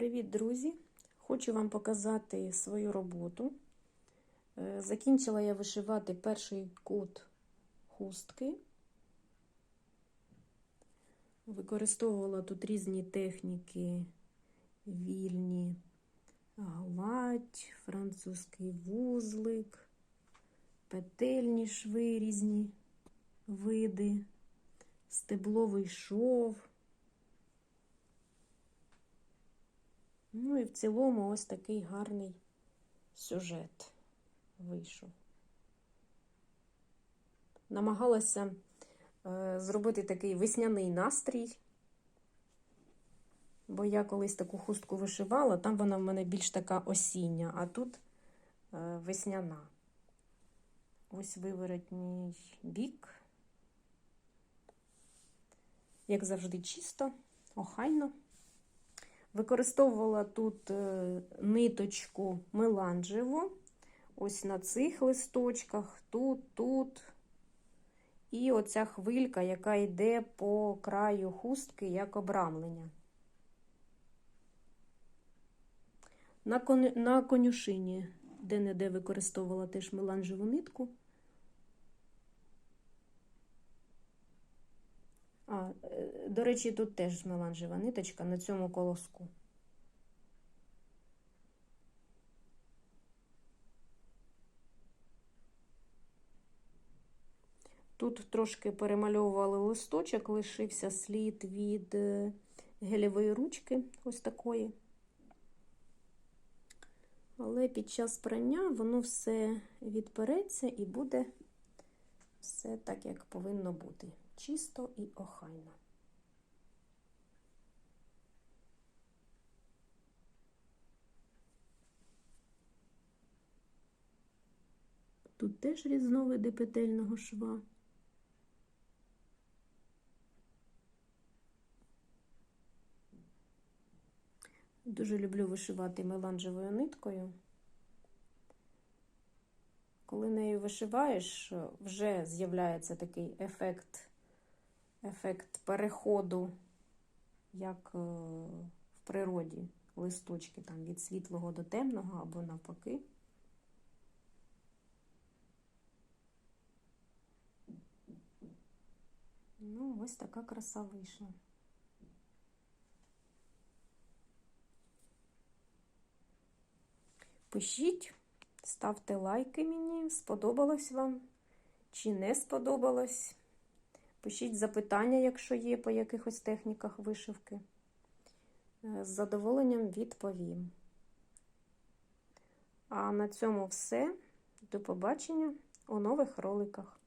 Привіт, друзі! Хочу вам показати свою роботу. Е, Закінчила я вишивати перший кут хустки. Використовувала тут різні техніки, вільні, гладь, французький вузлик, петельні шви різні види, стебловий шов. Ну і в цілому ось такий гарний сюжет вийшов. Намагалася е, зробити такий весняний настрій, бо я колись таку хустку вишивала, там вона в мене більш така осіння, а тут е, весняна. Ось виворотній бік. Як завжди, чисто, охайно. Використовувала тут е, ниточку меланжеву, ось на цих листочках, тут, тут. І оця хвилька, яка йде по краю хустки як обрамлення. На, кон... на конюшині де-не-де використовувала теж меланжеву нитку. А, е, до речі, тут теж меланжева ниточка на цьому колоску. Тут трошки перемальовували листочок, лишився слід від е, гелєвої ручки, ось такої. Але під час прання воно все відпереться і буде все так, як повинно бути чисто і охайно. Тут теж різновиди петельного шва. Дуже люблю вишивати меланжевою ниткою. Коли нею вишиваєш, вже з'являється такий ефект ефект переходу, як е, в природі листочки там від світлого до темного або навпаки. Ну, ось така краса вийшла. Пишіть, ставте лайки мені, сподобалось вам чи не сподобалось. Пишіть запитання, якщо є по якихось техніках вишивки. З задоволенням відповім. А на цьому все. До побачення у нових роликах.